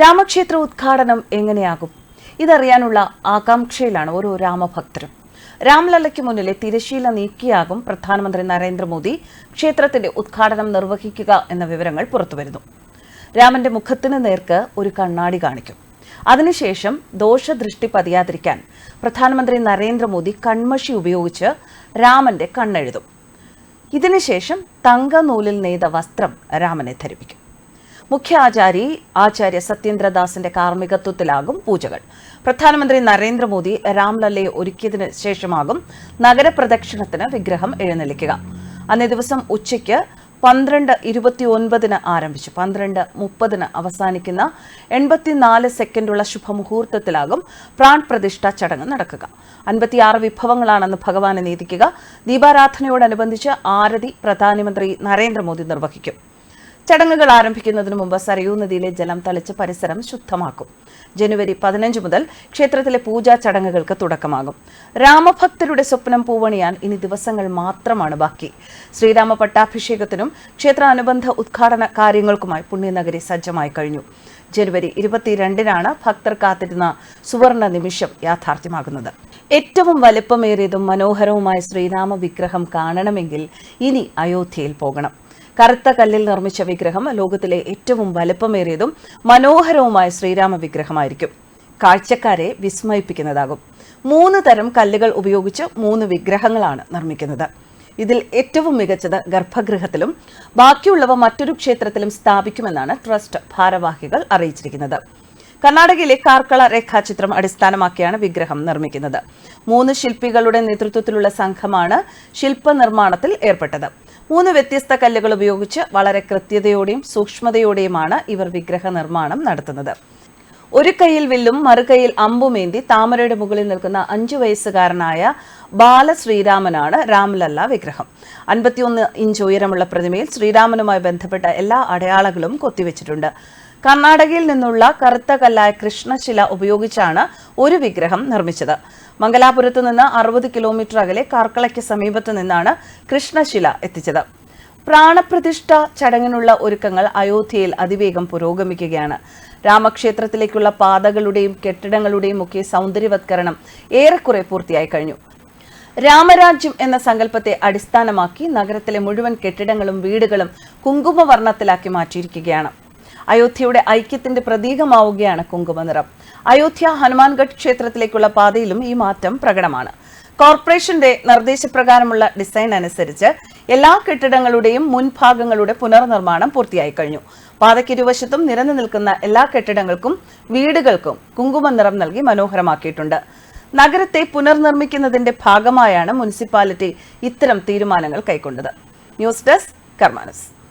രാമക്ഷേത്ര ഉദ്ഘാടനം എങ്ങനെയാകും? ഇതറിയാനുള്ള ആകാംക്ഷയിലാണ് ഓരോ രാമഭക്തരും. രാംലല്ലയ്ക്ക് മുന്നിലെ തിരശീല നീക്കിയാകും പ്രധാനമന്ത്രി നരേന്ദ്രമോദി ക്ഷേത്രത്തിന്റെ ഉദ്ഘാടനം നിർവഹിക്കുക എന്ന വിവരങ്ങൾ പുറത്തുവരുന്നു. രാമന്റെ മുഖത്തിന് നേർക്ക് ഒരു കണ്ണാടി കാണിക്കും. അതിനുശേഷം ദോഷദൃഷ്ടി പതിയാതിരിക്കാൻ പ്രധാനമന്ത്രി നരേന്ദ്രമോദി കൺമഷി ഉപയോഗിച്ച് രാമന്റെ കണ്ണെഴുതും. ഇതിനുശേഷം തങ്കനൂലിൽ നെയ്ത വസ്ത്രം രാമനെ ധരിപ്പിക്കും. മുഖ്യ ആചാരി ആചാര്യ സത്യേന്ദ്രദാസിന്റെ കാർമ്മികത്വത്തിലാകും പൂജകൾ. പ്രധാനമന്ത്രി നരേന്ദ്രമോദി രാംലല്ലയെ ഒരുക്കിയതിനു ശേഷമാകും നഗരപ്രദക്ഷിണത്തിന് വിഗ്രഹം എഴുന്നള്ളിക്കുക. അന്നേ ദിവസം ഉച്ചയ്ക്ക് പന്ത്രണ്ട് ഇരുപത്തി ഒൻപതിന് ആരംഭിച്ചു. പന്ത്രണ്ട് മുപ്പതിന് അവസാനിക്കുന്ന എൺപത്തിനാല് സെക്കൻഡുള്ള ശുഭമുഹൂർത്തത്തിലാകും പ്രാൺ പ്രതിഷ്ഠ ചടങ്ങ് നടക്കുക. അൻപത്തിയാറ് വിഭവങ്ങളാണെന്ന് ഭഗവാനെ നീതിക്കുക. ദീപാരാധനയോടനുബന്ധിച്ച് ആരതി പ്രധാനമന്ത്രി നരേന്ദ്രമോദി നിർവഹിക്കും. ചടങ്ങുകൾ ആരംഭിക്കുന്നതിന് മുമ്പ് സരയൂ നദിയിലെ ജലം തളിച്ച് പരിസരം ശുദ്ധമാക്കും. ജനുവരി പതിനഞ്ച് മുതൽ ക്ഷേത്രത്തിലെ പൂജാ ചടങ്ങുകൾക്ക് തുടക്കമാകും. രാമഭക്തരുടെ സ്വപ്നം പൂവണിയാൻ ഇനി ദിവസങ്ങൾ മാത്രമാണ് ബാക്കി. ശ്രീരാമ പട്ടാഭിഷേകത്തിനും ക്ഷേത്രാനുബന്ധ ഉദ്ഘാടന കാര്യങ്ങൾക്കുമായി പുണ്യനഗരി സജ്ജമായി കഴിഞ്ഞു. ജനുവരി ഇരുപത്തിരണ്ടിനാണ് ഭക്തർ കാത്തിരുന്ന സുവർണ നിമിഷം യാഥാർത്ഥ്യമാകുന്നത്. ഏറ്റവും വലുപ്പമേറിയതും മനോഹരവുമായ ശ്രീരാമ വിഗ്രഹം കാണണമെങ്കിൽ ഇനി അയോധ്യയിൽ പോകണം. കറുത്ത കല്ലിൽ നിർമ്മിച്ച വിഗ്രഹം ലോകത്തിലെ ഏറ്റവും വലുപ്പമേറിയതും മനോഹരവുമായ ശ്രീരാമ വിഗ്രഹമായിരിക്കും. കാഴ്ചക്കാരെ വിസ്മയിപ്പിക്കുന്നതാകും. മൂന്ന് തരം കല്ലുകൾ ഉപയോഗിച്ച് മൂന്ന് വിഗ്രഹങ്ങളാണ് നിർമ്മിക്കുന്നത്. ഇതിൽ ഏറ്റവും മികച്ചത് ഗർഭഗൃഹത്തിലും ബാക്കിയുള്ളവ മറ്റൊരു ക്ഷേത്രത്തിലും സ്ഥാപിക്കുമെന്നാണ് ട്രസ്റ്റ് ഭാരവാഹികൾ അറിയിച്ചിരിക്കുന്നത്. കർണാടകയിലെ കാർക്കള രേഖാചിത്രം അടിസ്ഥാനമാക്കിയാണ് വിഗ്രഹം നിർമ്മിക്കുന്നത്. മൂന്ന് ശില്പികളുടെ നേതൃത്വത്തിലുള്ള സംഘമാണ് ശില്പനിർമ്മാണത്തിൽ ഏർപ്പെട്ടത്. മൂന്ന് വ്യത്യസ്ത കല്ലുകൾ ഉപയോഗിച്ച് വളരെ കൃത്യതയോടെയും സൂക്ഷ്മതയോടെയുമാണ് ഇവർ വിഗ്രഹ നിർമ്മാണം നടത്തുന്നത്. ഒരു കൈയിൽ വില്ലും മറുകൈയിൽ അമ്പുമേന്തി താമരയുടെ മുകളിൽ നിൽക്കുന്ന അഞ്ചു വയസ്സുകാരനായ ബാലശ്രീരാമനാണ് രാംലല്ല വിഗ്രഹം. അൻപത്തിയൊന്ന് ഇഞ്ച് ഉയരമുള്ള പ്രതിമയിൽ ശ്രീരാമനുമായി ബന്ധപ്പെട്ട എല്ലാ അടയാളങ്ങളും കൊത്തിവെച്ചിട്ടുണ്ട്. കർണാടകയിൽ നിന്നുള്ള കറുത്ത കല്ലായ കൃഷ്ണശില ഉപയോഗിച്ചാണ് ഒരു വിഗ്രഹം നിർമ്മിച്ചത്. മംഗലാപുരത്ത് നിന്ന് അറുപത് കിലോമീറ്റർ അകലെ കാർക്കളയ്ക്ക് സമീപത്ത് നിന്നാണ് കൃഷ്ണശില എത്തിച്ചത്. പ്രാണപ്രതിഷ്ഠ ചടങ്ങിനുള്ള ഒരുക്കങ്ങൾ അയോധ്യയിൽ അതിവേഗം പുരോഗമിക്കുകയാണ്. രാമക്ഷേത്രത്തിലേക്കുള്ള പാതകളുടെയും കെട്ടിടങ്ങളുടെയും ഒക്കെ സൗന്ദര്യവത്കരണം ഏറെക്കുറെ പൂർത്തിയായി കഴിഞ്ഞു. രാമരാജ്യം എന്ന സങ്കല്പത്തെ അടിസ്ഥാനമാക്കി നഗരത്തിലെ മുഴുവൻ കെട്ടിടങ്ങളും വീടുകളും കുങ്കുമവർണത്തിലാക്കി മാറ്റിയിരിക്കുകയാണ്. അയോധ്യയുടെ ഐക്യത്തിന്റെ പ്രതീകമാവുകയാണ് കുങ്കുമനിറം. അയോധ്യ ഹനുമാൻഗഡ് ക്ഷേത്രത്തിലേക്കുള്ള പാതയിലും ഈ മാറ്റം പ്രകടമാണ്. കോർപ്പറേഷന്റെ നിർദ്ദേശപ്രകാരമുള്ള ഡിസൈൻ അനുസരിച്ച് എല്ലാ കെട്ടിടങ്ങളുടെയും മുൻഭാഗങ്ങളുടെ പുനർനിർമ്മാണം പൂർത്തിയായി കഴിഞ്ഞു. പാതയ്ക്കിരുവശത്തും നിരന്നു നിൽക്കുന്ന എല്ലാ കെട്ടിടങ്ങൾക്കും വീടുകൾക്കും കുങ്കുമനിറം നൽകി മനോഹരമാക്കിയിട്ടുണ്ട്. നഗരത്തെ പുനർനിർമ്മിക്കുന്നതിന്റെ ഭാഗമായാണ് മുനിസിപ്പാലിറ്റി ഇത്തരം തീരുമാനങ്ങൾ കൈക്കൊണ്ടത്. News desk കർമാനസ്.